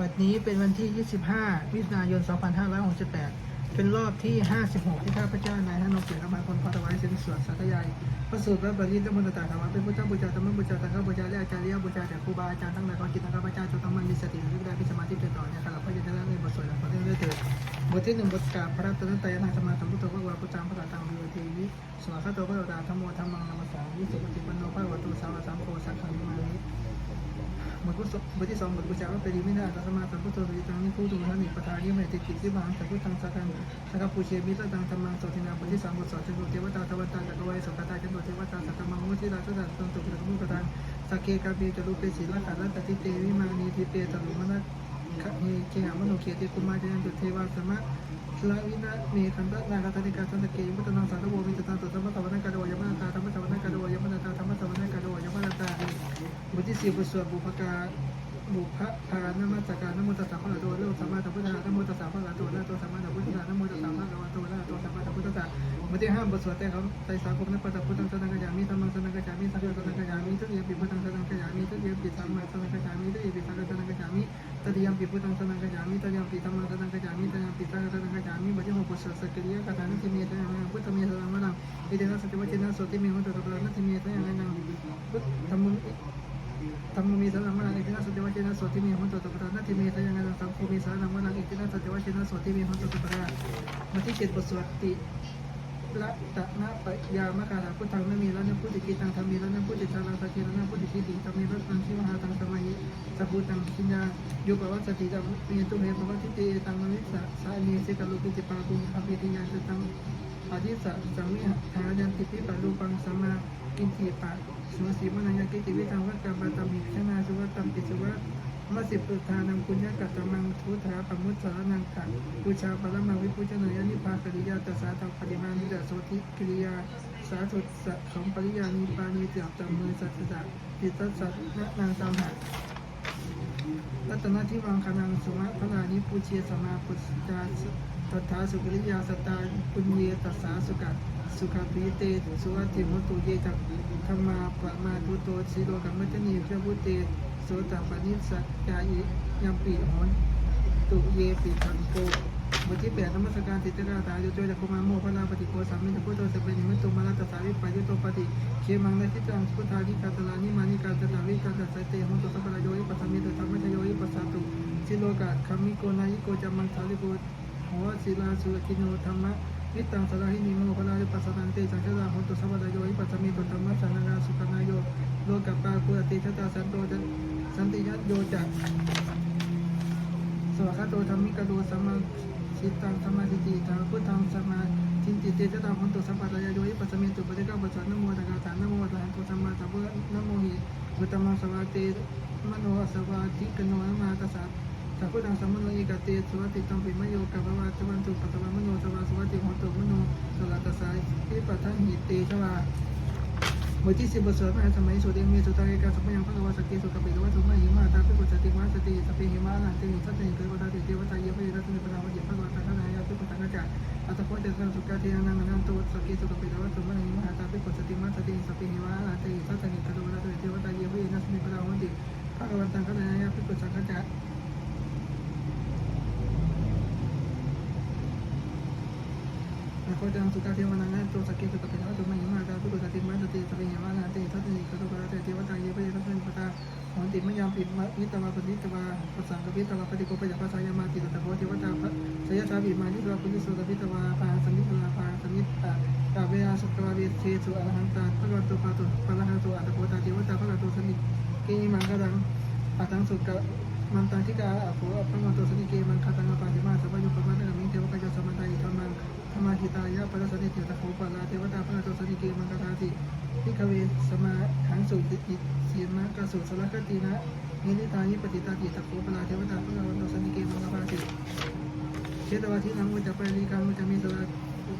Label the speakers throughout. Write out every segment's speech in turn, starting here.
Speaker 1: บัดนี้เป็นวันที่ 25 มิถุนายน 2568 เป็นรอบที่ 56 ที่ข้าพเจ้านายท่านนกเกียรติธรรมคนพอถวายเส้นสวดสัตยายพระสูตรพระบริตรมนตตาธรรมเป็นพุทธบูชาธรรมบูชาสังฆบูชาและอาจารย์เรียบูชาจากครูบาอาจารย์ทั้งหลายขอจิตข้าพเจ้าจงตั้งมั่นมีสติและได้มีสมาธิเป็นต่อเนี่ยครับพระยาณในบทสวดขอเรื่องด้วยเถิดบทที่หนึ่งบทกาพระตนตัยนาสมาสัมพุทโธพระวาพุทธังพระตังวิวทีวิสวดข้าตัวพระตาธรรมโมธรรมังนามสสาวิสุปฏิปันโนพระวัตุสาวะสามโพสังฆามิมานิ บทที่สองบทที่สองบทกุจาว่าเป็นดีไม่ได้ตัสมาสัมพุทโธวิตังนิพูตุมหานิปทานิเมติกิจที่บางสัพพุทธังสักการสักการปูเชมิตตังธรรมังโสตินาบทที่สามบทสอนเทวเทวตาทวันตาจักรวาลสังกตาจันโดเทวตาสักกมังมุทิราชสัตตังตุกิรมุกตังสักเคกาบีจรุเปศีลขันตติเตวิมานีทิเตตลุมนะขะเฮเกหามโนเคียติกุมาจันตุเทวาสมะลาวินาเมคันตนาคาตนิกาสันตเกมุตนังสัตโววิจตังตุสัมมะตวันกาโดยมะตาธรรม ทที่สี่บทสวดบุพการบุพพานนมัสการนโมตัสสะพระโตโลกสัมมาสัมพุทธัสสะนโมตัสสะพระโตโลกสัมมาสัมพุทธัสสะนโมตัสสะพระโตโลกสัมมาสัมพุทธะบทที่ห้าบทสวดแต่เขาไตรสากมนัปปะตะพุทธังสนังกัจจามิธรรมังสนังกัจจามิสังฆังสนังกัจจามิทุติยมปิพุทธังสนังกัจจามิทุติยมปิธรรมังสนังกัจจามิทุติยมปิสังฆังสนังกัจจามิตติยมปิพุทธังสนังกัจจามิตติยมปิธรรมังสนังกัจจามิตติยมปิสังฆังสนังกัจจามิบทที่หกบทสวดสกิริยะคาถานิธิเมตยังพุทธเมตยังวรังอิเดนะสติวัจนะโสติเมหุตตะปะนัติเมตยังนังพุทธมุ ธรรมมีสารังวรังอิตินาสติวะเจนะโสติมีหันโตตปะนาทิเมทยังไงสังโฆมีสารังวรังอิตินาสติวะเจนะโสติมีหันโตตปะนามาที่เจ็ดบทสวดติละตะนะปะยามะกาลาพุทธังนมีละนะพุทธิกิตังธรรมีละนะพุทธิชาลังสัจจิละนะพุทธิกิติธรรมีละนังชิวหาตังสมัยสัพพุตังชิญญาโยปวัสสติตังเมตุเมปวัสสิเตตังมวิสะสานีเสกลุกิจปากุงอภิติยาสตังอาทิสัสังวิหายันติปิปัรูปังสัมมาอินทีปะ สุสีมนัญญกิติวิธังวัตกรรมตมิชนาสุวัตตัมปิสุวัตมสิปุทานังปุญญกัตตมังทุถาปมุตสานังขันปูชาปรมังวิปุจนายานิพากริยาตสาตังปริมานิดาโสติกิริยาสาธุสะของปริยานิปานิจับจำมือสัจจะติตัสสะนะนางสามหะรัตนทิวังคนังสุมาพนานิปุเชสมาปุสตาตัทธาสุกริยาสตาปุญเยตัสสาสุกั สุขปีเตสุวัติมุตุเยจักธรรมาปะมาตุโตสิโลกัมมัจนีพระพุเตโสตปนิสสจายยัมปีหอนตุเยปิทังโกบทที่แปดนมัสการติตราตาโยโจจักกุมาโมพระราปฏิโกสัมมิตพุทโธสเปนิมิตุมาลตสาวิปายุโตปฏิเคมังนาทิตังพุทธานิกาตลานิมานิกาตลาวิกาตสัตเตหนตุสัพพะโยอิปัสสมิตธรรมะโยอิปัสสตุสิโลกะคามิโกนายิโกจัมมังสาลิโกหัวศิลาสุกิโนธรรมะ นิตังสลาหินิโมพระราปัสสนันเตสังฆราหนตุสัพพะโยอิปัสสมิตธรรมะสันนาสุขนายโยโลกัปปาปุรติชะตาสันโตจันสันติยัตโยจักสวากาโตธรรมิกาโดสัมมาชิตังสัมมาทิฏฐิทาพุทธังสัมมาทิฏฐิเตจตังหันตุสัพพะทายโยอิปัสสมิตุปฏิกาปัสสะนโมตัสสะนโมตัสสะสัมมาสัมพุทธนะโมหิพุทธังสวาเตมโนสวาทิกโนมาตัสสะ สัพพุทธังสัมมโนเอกเตสวัติตังปิมโยกัปวะจวันตุปัตตวะมโนสวาสวัติหัตุมโนสลาตัสสะอิปัฏฐังหิเตชวาบทที่สิบบทสวดมหาสมัยสุเดมีสุตาเอกาสัพพยังพระกวาสกิสุขปิกวัสุมาหิมาตาพิปุสติมาสติสปิหิมาลันติสัตติเกิดวัตติเทวตาเยพยรัตนิปนาวจิพระวตาขณายาพิปุตตังกัจอัตโพเตสังสุกาเทนังนันตุสกิสุขปิกวัสุมาหิมาตาพิปุสติมาสติสปิหิมาลันติสัตติเกิดวัตติเทวตาเยพยรัตนิปนาวจิพระวัต นาโคจังสุตาเทวนังโตสกิสุตปิทาตุมหิมาตาพุตุสติมัสติสเปยวานาติทัตติกตุกราเตเทวตาเยปเยทัตติปตาหันติมยามปิดมิตวาปนิตวาปัสังกตวาปฏิโกปยาปัสสายามติตตะโพเทวตาพระสยชาบิมานิตวาปุณิสุตปิตวาปาสมิตวาปาสมิตตตเวอาสุทสุอรหังตาพระวันตุปาตุปะระหันตุอัตโกตาเทวตาพระวันตสนิกิมังกดังอัตังสุกะมันตังทิกาอโภอัพพะมันตุสนิเกมังคาตังอปาติมาสัพพยุปปะาะนะมิเทวกะยะสมันตาอิธรรมังาหิตายะปรสนิเตตะโคปาลาเทวตาพระโตสนิเกมังคาติพิกเวสมาหังสุติสีมะกสุสละกตินะนินิตานิปติตาติตะโคปาลาเทวตาพระโตสนิเกมังคาติเชตวาทินังมุจปาริกังมุจมิสละ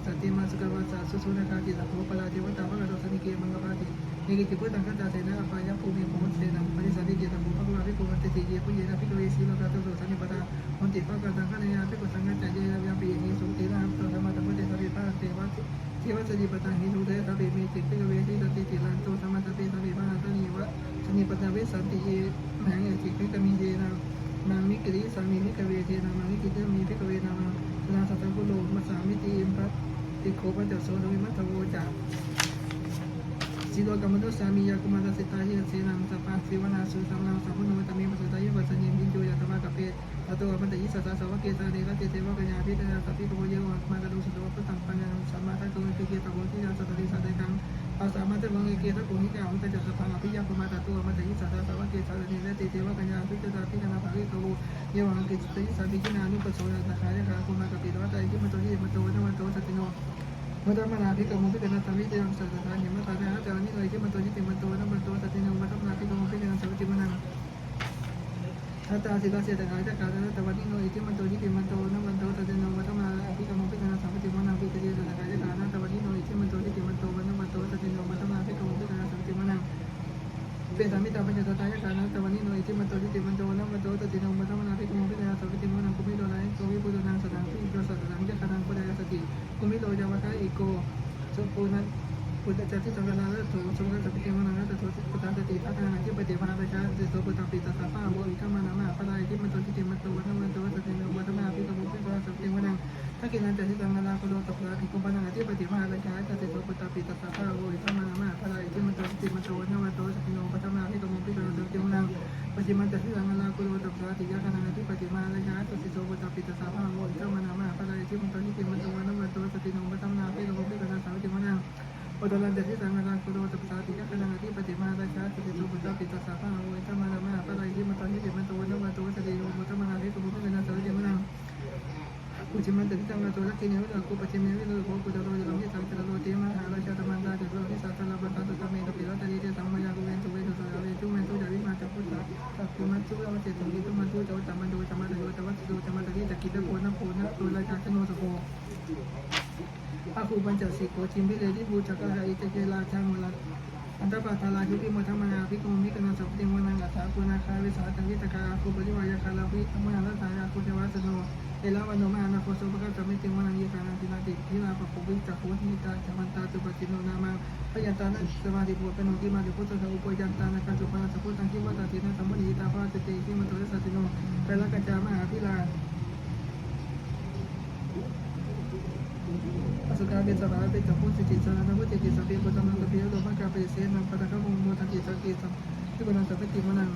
Speaker 1: สติมาสุกวาสาสุสุนากาติตะโคปาลาเทวตาพระโตสนิเกมังคาตินิกิติพุทธังคตาเสนาอปายะภูมิโมเสนังปริสันติเจตะโคภควาภิโกวันติเยปุเยนะภิกเวสีโลกาโตโสสันิปตาวันติภะกตังคะนยาภิกุสังฆจเจยยาปีหิสุติระหัมตธรรมะ ตะทธะริปาเทวะสติปตังหิทุเทตะเบมีติภิเวทีสติติลันโตสมะตะเปตะเบมะตะนิวะสนิปตะเวสันติเยมหังเอติภิกมีเยนานามิกริสามีมิกเวเทนามังมิกิเตมีพิกเวนามังนาสัตตะกุโลมัสามิติอิมพัตติโคปัจจโสโดวิมัตโวจาก สิโลกรรมตุสามียากุมารสิตาหิเสนังสปาสิวนาสุสัมนังสัพพุโนตมีปัสสตายุปัสสญิงยินโยยาตมะกะเปตตัวมันตยิสัสสะสวะเกตาเดระเตเตวะกัญญาพิตนาสัพพิโกโยวะมากระดุสุตวะพุทธังปัญญาสัมมาทัตโตวิเกตะโวทิยาสัตติสัตติกังอาสามาตวังเกตะกุหิกาอุตจัสพังอภิยาปมาตตัวมัตยิสัตสาวะเกสาเนรเตเทวะกัญญาพิจตาพิจนาภาริโกเยวังกิจติสัมปิจินานุปโสนาตะคายะคาคุมากปิตวะตาอิมัตโตยิมัตโตนมัตโตสัตติโน มัตมนาภิกขมุภิกนาสวิเตยังสัตตานิมัตตาเตนะนิโรยิมันตโตยิติมันตโตนมันตโตสติโนมัตมนาภิกขมุภิกนาสวิติมันังทัตตาสิกาเสตกายตะกาตะวันนิโนอิติมันตโตยิติมันตโตนมันตโตสติโนมัตมนาภิกขมุภิกนาสวิติมันังภิกติตะกายตะกาตะวันนิโนอิติมันตโตยิติมันตโตนมันตโตสติโนมัตมนาภิกขมุภิกนาสวิติมันังเปตามิตาปัญจตายกานะตะ ปตลันตสิสังฆลาคุโรตัปสาติยะคณาธิปฏิมาลยะตสิโสปตปิตสาภาโมอิตมนามาปะไดทิมันตนิติมันตวันมันตสติโนมัตตมนาภิกมุภินาสาวิติมนังอุจิมันติตังกาตัวลักขิเนวิโรกุปจิเมวิโรโกกุตโรยลมิสังตโลเตมหาราชาตมันดาจุโรนิสัตตะลปัตตะตะเมตปิรัตติเตสัมมายากุเวนตุเวตุสระเวจุเมตุจาริมาจัพุทธะตัพพิมัตสุระวเจตุกิตุมันตุจวัตตมันโดจมัตโยจวัตโยจมัตติตะกิตะโกนะโกนะตุลาจาชโนสโก อาคูปัญจสิโกจิมพิเลดิบูจักระอิตเกลาชังมลัอันตปาทาลายุติมธรรมนาภิกขุมิกนันสัพพิมนังอัฏฐาปุนาคาวิสาตังวิตกาอาคูปริวายคาลาภิธรรมนาลัตตายาคูเทวาสโนเอลาวันโนมานาโคโสภะกัสมิติมนังยิกานาตินาติทิลาปะปุวิจักขุนิตาจมันตาตุปจิโนนามาพยันตานะสมาธิปุเปโนติมาติพุทธะอุปยันตานะกัจจุปนะสัพพุตังคิวัตตินะสัมมณีตาภาติเตคิมันโตสัตติโนเปละกัจจามหาพิลา อ สุกาเบสบาเป็นจัพุสิจิสารนวุติจิสเปปุตมังกะเปียโลภะกาเปเสนังปะตะกะมุโมทันติสกิสัมทิกุนันสัพพติมนัง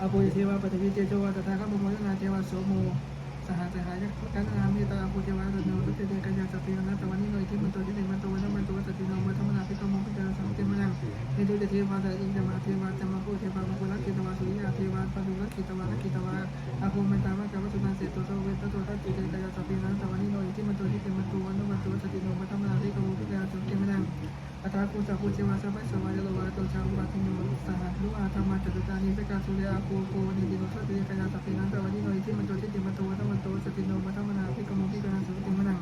Speaker 1: อาปุยเทวาปฏิวิเจโจวาตถาคมุโมยนาเทวาโสโม สหสหายกันนามีตาอาปุเทวะตโนตุเตเตกัญญาสัพพินะตวันนี้หน่อยที่มันโตจิติมันตัวนั้นมันตัวสติโนมัตมนาภิกขโมพิจารสัมติมนังเนตุเทวาตอินจมาเทวาจมาปุเทวามุลกิตวาสุริยาเทวาปะดุลักขิตวาลกิตวาอาภูมิตามะกะวัตุนันเสตุโตเวตโตทัตติเตกัญญาสัพพินะตวันนี้หน่อยที่มันโตจิติมันโตวันมันโตสติโนมัตมนาภิกขโมภิจารสัมติ อัตราคูจักคูเจวาสมัยสวายโลวาโตชาอุบาทิโนสหลุอาธรรมะจตุตานิสกาสุเรอาโกโกนิดิโนทัตติกายาสัพพินันตวันนิโนอิทิมันโตจิติมันโตวัตมันโตสติโนมัตมนาภิกขโมภิจารสัมติมนัง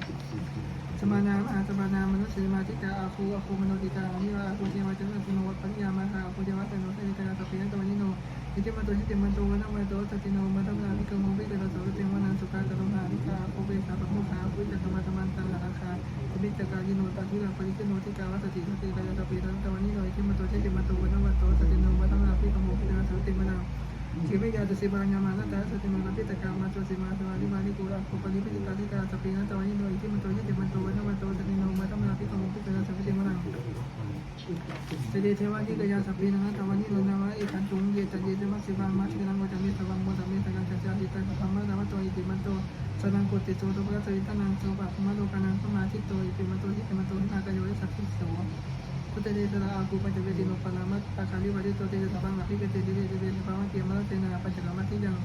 Speaker 1: สมานามอาสมานามนุสลิมาติกาอาคูอาคูมโนติกาอนิวาอาคูเทวาจันทโนวัปปัญญามาหาอาคูเทวาสัจจกาสัพพินันตวันนี้โนอิทิมันโตติมันโตวันมันโตสติโนมัตมนายารสัมติมนังสุขากรุณาธิกาโอเบสาปะมุขาปุจจตมะตมันตังราคาบิจกายิโนตัทิลาปริจโน ติกาวัสติสติกายตปิรันตวันนี้โดยที่มาตัวเจติมาตัววันวันโตสติโนวัตนาภิกโมภิจารสติมนาสิเมยาตุสิบาญามานะตาสติโนรติตกามาโตสิมาสวาริมานิกุระโคปริปิจตาธิกาสปินันตวันนี้โดยที่มาตัวเจติมาตัววันวันโตสติโนวัตนาภิกโมภิจารสติมนา สติเทวานิกยาสปินันตวันนี้โดยนาวะเอขันตุงเยตัเยเตมัสสิบังมัสสินังวัจมิสวังวัจมิสกังจัจจาติตังธรรมะนาวะโตอิติมันโตสนังกุติโตตุปะสวิตานังโสปะมะโลกานังสมาธิโตอิปิมะโตทิเตมะโตหินากายโยยสัพพิโสพุทธเดชะอากูปัจจเวทิโนปนามัตาคาลิวัติโตเตจะสังอภิเกเตดิเวติเวทิภาวะเกมะเตนะปัจจกรรมติยัง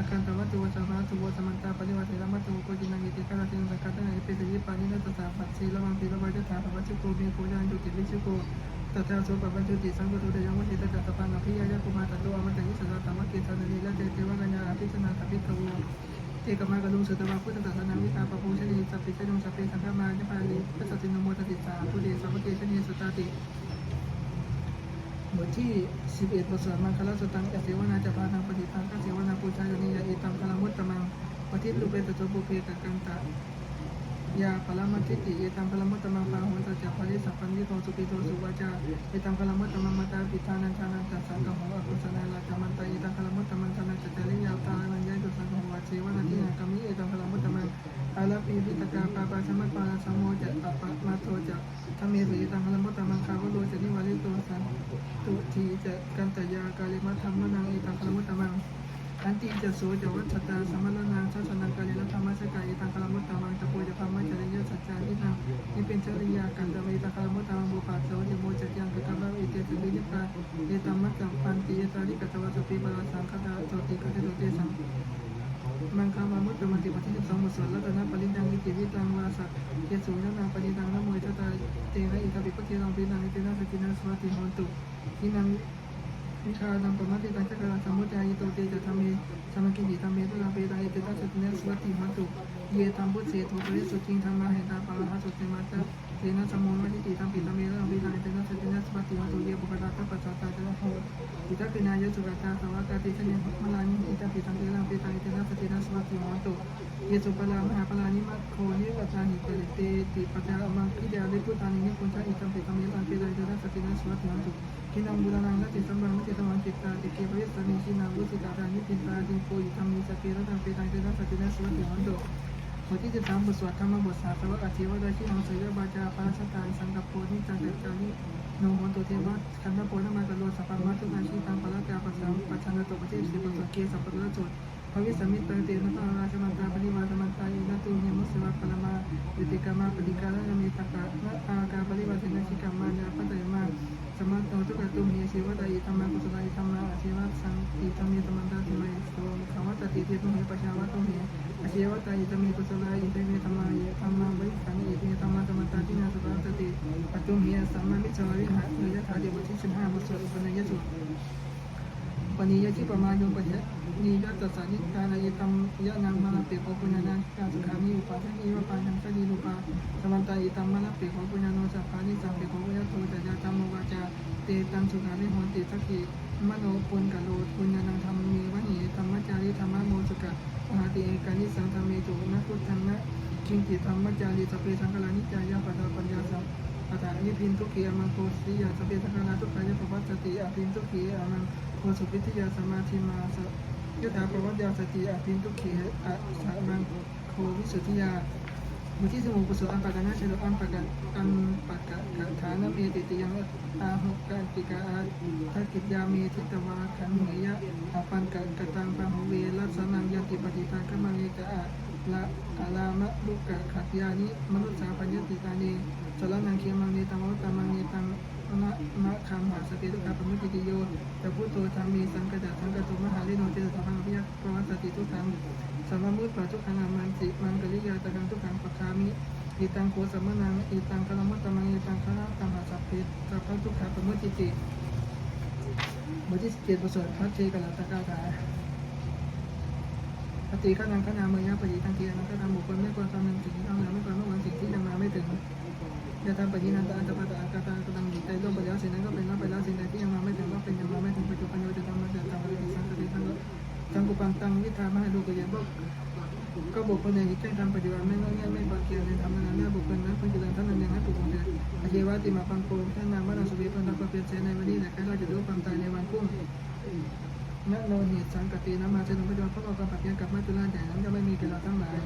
Speaker 1: ตะคันตวัตุวสัมภะตุวสมันตาปริวัติระมัตตุโกจินังอิติกาลตินังสักกะตังอิปิติยิปานินัสสะปัจฉิละมังปิละวัจถาปวัจจุโกเมโกยันจุติวิชุโกตัทาโสปะปัจจุติสังกุตุเตยังวัติตะจัตตปังอภิยายะกุมาตะโตอมัตติสสะตัมมะเกสันนิละเตเทวะกัญญาอภิชนาตปิกขโวเอกมากรุงสุตวาพุทธศาสนาวิชาปะปูชนีสัพพิจนุสัพเพสังฆมานิพาลีพระสัตตินโมตติสาพุเดสัพเพชนีสุตติ บทที่ 11บทสวดมังคลสตังเอเสวนาจะพานังปฏิตังกเสวนาปูชายนียาอิตังพลังมุตตมังปฏิรูเปตโตปุเพกกันตะยาพลมัติติเอตังพลมัตตมังปาหุนตัจจาภริสัพพันธิโตสุปิโตสุวาจาเอตังพลมัตตมังมาตาปิทานันทานันตัสสังกหังอกุสนาลาจามันตาเอตังพลมัตตมังทานันจัจจาริยาตานันยะตุสังกหังวาเชวนันทิยากามิเอตังพลมัตตมัง อาลาปีวิตกาปาปาสมัตปาลาสัมโมจัตปะปะมาโทจัตทเมสุเอตังพลมัตตมังคาวโลจนิวาลิโตสันตุทีจะกันตยากาลิมัธรรมนังเอตังพลมัตตมังอันติจะโสจะวัชตาสมณนางชาสนังกาลนะธรรมสกายิตังคลมุตตามังตะโพจะธรรมจริยสัจจานิทังนี่เป็นจริยากันตะเวตคลมุตตามังบุปผาโสจะโมจักยังกะกะบะเอเตสุริยปาเอตัมมัจจังปันติเอตาริกตวะสติบาสังคตาโสติกะเตโตเตสัง มังคามามุตตมันติปฏิสังมุสลัตนะปริยังนิติวิตังวาสักเยสุยนาปริตังนะโมยตตาเตนะอิตาปิปะเทรังปินังอิเตนะสกินัสวัติโหตุทินังวิชาดังปมัติตังจักราสมุจายโตเตจะทำเมสมกิจิทำเมตุลาเปตาเอเตตัสสติเนสวัตติมัตุเยตัมบุเสตุปริสุจิงธรรมะเหตาปะหะสุติมาตะเตนะสมุนวัติติตัมปิตัมเมตัมปิตังเอเตตัสสติเนสวัตติมัตุเยบุคตาตะปัสสะตาจะ อิตาปินายสุกตาสวากาติชเนมลานิอิตาปิตังเอลังปิตังเอเตตัสสติเนสวัตติมตุเยสุปลามหาปลานิมัตโคนิวัตาหิปริเตติปัจจามังคิเดาลิพุตานินิพุนชาอิตัปิตัมเอลังปิตังเอเตตัสสติเนสวัตติมตุกินังบุรานังนัติสัมบังนัติตมังจิตตาติเกปริสมิชินังวุติตารานิปิตาติโพยิธรรมิสเกระตังเปตังเตนะสตินะสวัสดิวันโด บทที่สิบสามบทสวดธรรมบทสาสวะอาชีวะดาชินังเสยบาจาปาสตานสังกัปโพนิจังเดจานิโนโหตุเทวะคันธโพนมากะโลสัพพมัตตุอาชีตังปะละกาปัสสังปัจจันโตปเทสิปัสสเกสัพพะละโจทภวิสมิตตังเตนะตาราชมันตาปริวาสมันตาอินะตุเนมุสวะปะมาวิติกามาปฏิการะเมตตะนะอากาปริวาสนะชิกามานะปัตยมา สมัตโตทุกตุมีชีวตาอิธรรมะกุศลาอิธรรมะอาชีวะสังอิธรรมิธรรมันตาทิมัยสโตขวัตติเทตุมีปัจฉาวะตุมีอาชีวตาอิธรรมิกุศลาอิธรรมิธรรมะธรรมะวิสังอิทิธรรมะธรรมตาทินาสุปตติปัจจุมีสัมมามิจฉาวิหารนิยธาเดวทิสิบห้าบทสวดอุปนัยสุ ณิยที่ประมาโยปะยะนิยตสันนิการายตัมยะนังมาลเปโกปุญญานังกาสุขามิอุปาทันิวปานังสดีรูปาสมันตาอิตัมมาลเปโกปุญญาโนสัพพานิสัมเปโกปุญญาโตจัจจาตัมโมวาจาเตตังสุขาริโหติสักขิมโนปุญกะโลปุญญานังธรรมมีวะหิธรรมจาริธรรมโมสุกะมหาติเอกานิสังธรรมเมจุนะพุทธังนะกิงกิธรรมจาริสเพสังฆลานิจายาปัตตาปัญญาสัมปัตตานิพินทุกียมังโคสิยาสเพสังฆลาทุกขายะปวัตติอภินทุกีอมัง โคสุปิติยาสมาธิมาสยถาปวัตยาสติอภินทุกีอะสามังโควิสุทธิยาบุที่สมุกุศลอัมปะกันนะเชโลอัมปะกันอัมปะกะกะฐานเมติติยังอาหุกันติกาอาทักิจยาเมทิตวาขันเหยะอาปันกะกตังปะหเวลัสสนังยติปฏิตังกมังเยกะละอาลามะลุกะขัตยานิมนุษสาปัญญติตานีสรนังเคียมังเนตังวตมังเนตัง นะมะคังหาสติทุกขะปมุติติโยจะพุทโธธรรมีสังกะดะสังกะโตมหาลิโนเจตสัพพังพิยะปวัตติทุกขังสัมมามุตตะทุกขังอามันติมันกริยาตะกังทุกขังปะคามิอิตังโคสัมมนังอิตังคลมุตตะมังอิตังคละตังหาสัพเพสัพพทุกขะปมุติติบทที่สิบเจ็ดบทสวดพระเจกัลตะกาถาปฏิฆานังขนาเมยะปฏิทังเกียนังขนาบุคคลไม่ควรทำในสิ่งที่ต้องแล้วไม่ควรไม่ควรสิ่งที่ยังมาไม่ถึง จะทำปฏินันตอันตปะตะอันตตะกตังจิตใจล่วงไปแล้วสิ่งนั้นก็เป็นล่วงไปแล้วสิ่งใดที่ยังมาไม่ถึงก็เป็นยังมาไม่ถึงปัจจุบันโยจะทำมาจะทำอะไรสังกติสังกจังกุปังตังวิธามาดูกยับอกก็บุคคลในที่แจ้งทำปฏิบัติไม่งอแงไม่บาเกียรในธรรมนั้นหน้าบุคคลนั้นพื่อจะท่านนั้นยังให้บุคคลเดินอาชีวะติมาปังโกท่านนามว่าเราสุเวพันธะเปลี่ยนเสในวันนี้แหละใครเราจะรู้ความตายในวันพรุ่งณโนเหตุสังกตินามาเจะลงประโยชน์เพราะเรากำปัจจัยกับมาจุฬาใหญ่นั้นจะไม่มีแก่เราทั้งหลาย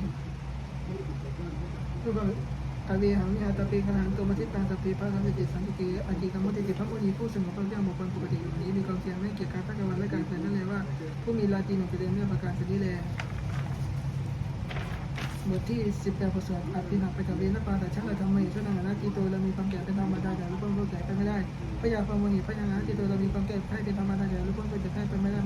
Speaker 1: รูปกาเวหังนิอาตาปีขนังตัวมาทิตังตปีพระสัมจิตสันติเกอาจีกรรมติจิตพระมุนีผู้สงบพระเจ้าบุคคลปกติอยู่นี้มีความเพียรไม่เกี่ยวกับพระกวันและการเกิดนั่นเลยว่า ผู้มีลาตีหนึ่งประเด็นเรื่อประการชนิแลบทที่สิบแปดบทสวดอภิหักไปกับเรียนและปาแต่ช่างเราทำไมช่วยนางนาทีตัวเรามีความแก่เป็นธรรมดาแต่รูปร่าแก่ไปไม่ได้พยาความมุนีพยานาทีตัวเรามีความแก่ไข้เป็นธรรมดาแต่รูปร่างจะไข้ไปไม่ได้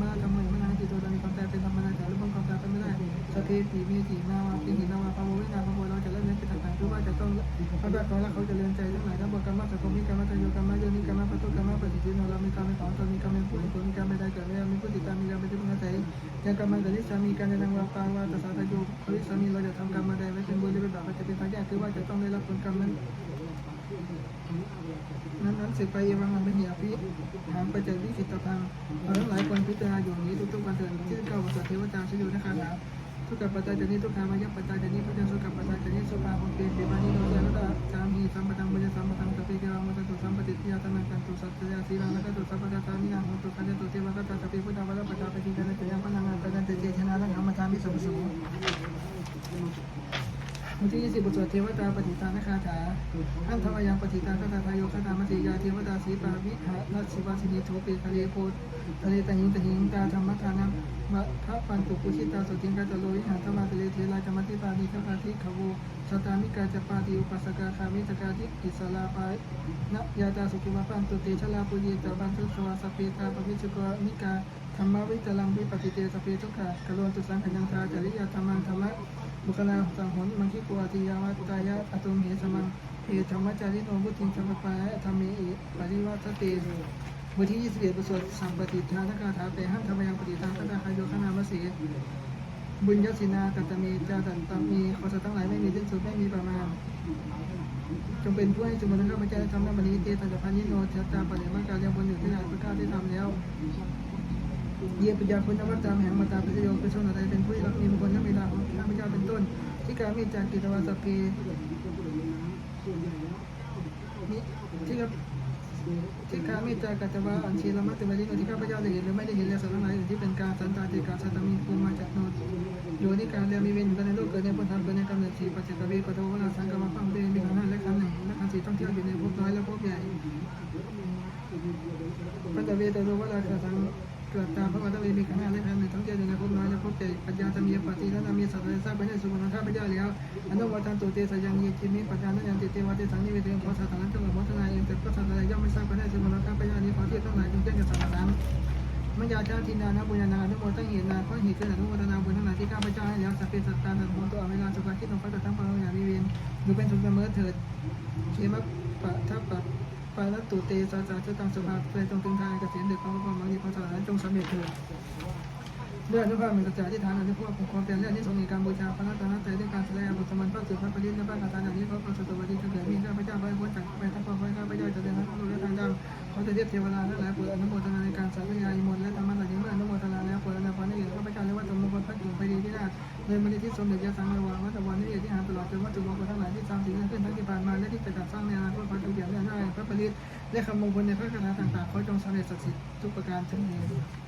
Speaker 1: สเพสีเมจีนาวาปีหินาวาปาววินาภาวเราจะเล่นเล่นเป็นต่างๆคือว่าจะต้องพระแบบของเราเขาจะเรียนใจทั้งหลายทั้งบทกรรมสังคมมีกรรมตโยกรรมโยนิกรรมปตุกรรมปฏิทินเรามีกรรมของตนมีกรรมเป็นผลผลมีกรรมไม่ได้เกิดไม่มีผู้ติดตามมีกรรมเป็นที่พึงอาศัยยังกรรมกริสามีการนำวาปางวาตสาตโยกริสามีเราจะทำกรรมมาใดไว้เป็นบุญหรือเป็นบาปจะเป็นทางแยาทคือว่าจะต้องได้รับผลกรรมนั้นนั้นนั้นสืบไปเอวังอันเป็นเหยาพิหางไปจากวิสิตพังเราทั้งหลายควรพิจารณาอยู่นี้ทุกๆวันเถิดชื่อเก่าสัตเทวตาชอยู่ในคาถา ทุกขปัจจัยจนี้ทุกขามายปัจจัยจนี้พระเจ้าสุขปัจจัยจนี้สุภาภเปเปบานิโนเจระสามีสัมปทังบุญสัมปทังตติเกวังมัตตุสัมปติทิยาตนังกันตุสัตยาสีรังแล้วก็ตุสัพพะตานิยังตุคันตุเทวะกัตตะปิพุทธวะปัจจาปิกันเตยังพนังตะกันเตเจชนะลังธรรมทามิสุสุ มุทิยิสิบุตรเทวตาปฏิทานะคาถาอันธรรมยังปฏิทานคาถาทายโยคาถามติยาเทวตาสีปาวิหะนัสสิวาสินีโทเปทะเลโพทะเลตะหิงตะหิงตาธรรมทานังมะทะปันตุกุชิตาสุติงกาตโลวิหะธรรมะเลเทลากรรมติปานิขปาทิขโวสตามิกาจปาติอุปัสสกาคามิตกาทิอิสลาปายนะยาตาสุกิมาปันตุเตชลาปุญิตาบันทุสวาสเปตาปวิจุกามิกาธรรมวิจลังวิปฏิเตสเปทุกขากโลตุสังขยังทาจริยธรรมังธรรมะ บุคลาสังหนมังคิโกอติยาวัตตายะอตุมเหสมังเอธรรมจาริโนบุติสัมปายธรรมเอปริวัตเตบทที่21บทสวดสัมปติทานคาถาเปหัมธรรมยังปฏิทานคาถาคายโยคณามสีบุญยศินากัตตมีจาตันตมีขอสัตว์ทั้งหลายไม่มีสิ้นสุดไม่มีประมาณจงเป็นผู้ให้จุมนุษย์ข้าพเจ้าได้ทำน้ำมันนี้เตตันจะพันยิโนเทตาปะเนมังการยังบนอยู่ที่ไหนพระข้าได้ทำแล้ว เยียมปัญญาคุณนวัตตามแห่งมาตาปิโยเป็นชนอะไรเป็นผู้รักมีมงคลทั้งเวลาของข้าพเจ้าเป็นต้น ที่การมีจากกิตวาสเพนี่ที่กับที่การมีจากกัตวาอันชีลมัตตวาริโนที่ข้าพเจ้าได้เห็นหรือไม่ได้เห็นแล้วสังหารที่เป็นการสันตาติกาสัตมีภูมิมาจากโนนโยนิการเรียมีเวรอยู่ในโลกเกิดในพุทธธรรมเกิดในกำเนิดสีปัจจกเวกโตวราสังกรรมฟังเดมีขันธ์ห้าและขันธ์หนึ่งและขันธ์สี่ต้องเที่ยวอยู่ในภพน้อยและภพใหญ่ปัจจเวตโลวราคาสัง เกิดตามพระวัตเวมีขันธ์ห้าและขันธ์หนึ่งต้งเที่ยวอยู่ในภพน้อยและภพใหญ่ปัญญาธรรมีปฏิและธรรมีสัตว์และทราบไปในสุวรรณข้าพเจ้าแล้วอนุวัตันตุเตสยังยีจิมิปัญญาณยันติเตวะเตสังนิเวเตขอสัตว์นั้นจงพัฒนาเองแต่ก็สัตว์ใดย่อมไม่ทราบไปในสุวรรณข้าพเจ้านี้ขอเทียบทั้งหลายจงแจ้งแก่สัตว์นั้นมัญญาชาตินานะบุญนาอนุโมตั้งเหตุนาเพราะเหตุเกิดอนุโมทนาบุญทั้งหลายที่ข้าพเจ้าให้แล้วสัพเพสัตตานันโมตัวเวลาสุภาคิดของพระทั้งปวงอย่างมีเวรดูเป็นสุขเสมอเถิดเขมะปะทัปปะ ปาลตุเตสาสาจะตังสุภาไปตรงถึงทางเกษียณเด็กของพระมังมีพระสารจงสำเร็จเถิด ด้วยอนุภาพมีกระจายที่ฐานอันุภาพของความเป็นเรื่องที่ทรงมีการบูชาพระรัตนตรัยด้วยการแสดงบทสมันพระสุภาพปริศและพระคาถาอย่างนี้เพราะพระสุตวดีจะเกิดมีข้าพเจ้าไปพ้นจากไปทั้งปวงข้าพเจ้าจะเดินทางโลกและทางดำเขาจะเรียกเทวดาทั้งหลายโปรดอนุโมทนาในการสาธยายมนและธรรมะหล่างเมื่ออนุโมทนาแล้วโปรดอนุภาพในเหตุข้าพเจ้าและวัตถุมงคลพระกิ่งไปดีที่นาโดยมรดที่สมเด็จยาสังวรวัตวันนิเวศที่หาตลอดจนวัตถุมงคลทั้งหลายที่ตามสิ่งนั้นขึ้นทั้งที่ผ่านมาและที่จะจัดสร้างในอนาคตพระจุเกียรติและได้พระปริศและคำมงคลในพระคาถาต่างๆขอจงสำเร็จศักดิ์สิทธิ์ทุกประการทั้งนี้